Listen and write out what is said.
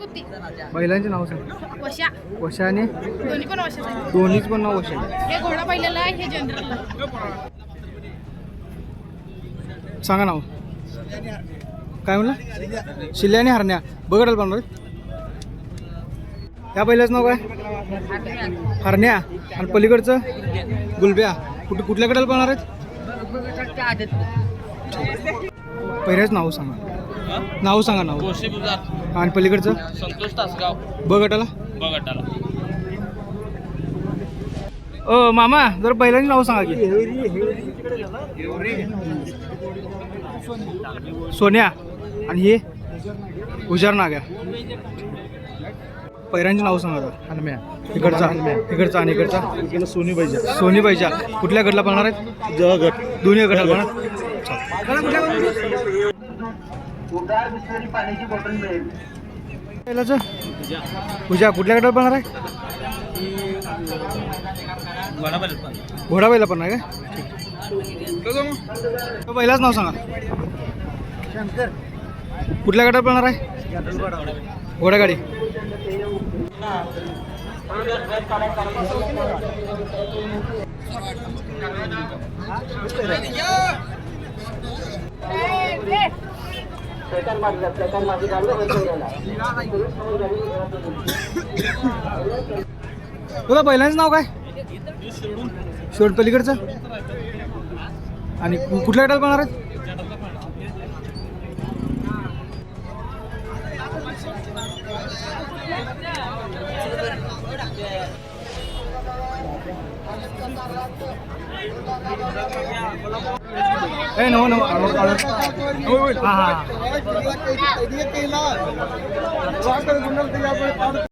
कुत्ती. बैलांचे नाव सांग. वशा. वशा आणि? दोन्ही पण आहे दोन्हीच पण नाव वशा. हे घोडा पहिलेला आहे हे जनरल सांगा नाव. काय म्हणलं? शिल्ल्या आणि हरण्या. बघडाल पण त्या पहिल्याच नाव काय? हरण्या. आणि पलीकडचं? गुलब्या. कुठे कुठल्या कडेला पाहणार आहेत? पहिल्याच नाव सांगा. नाव सांगा नाव. गुजार आणि पलीकडचं? संतोष तासगाव. ब गटाला? बघटाला ओ मामा जर पहिल्याच नाव सांगा की. सोन्या. आणि हे? हुजार नाग्या. पैरांची नाव सांगा. हनुम्या. इकडचा. इकडचा आणि इकडचा. सोनी पाहिजे सोनी पाहिजे कुठल्या गटला पाहणार आहेत? जगट दोन्ही गटाला पाहणार पहिल्याचं पूजा कुठल्या गटाला पाहणार आहे? घोडा बैला पण आहे काय पहिलाच नाव सांगा. कुठल्या गटात पळणार आहे? घोडागाडी. तुला बैलांचं नाव काय? शेवट पलीकडचं? आणि कुठल्या गटात पाहणार आहेत ए नो नो हां हां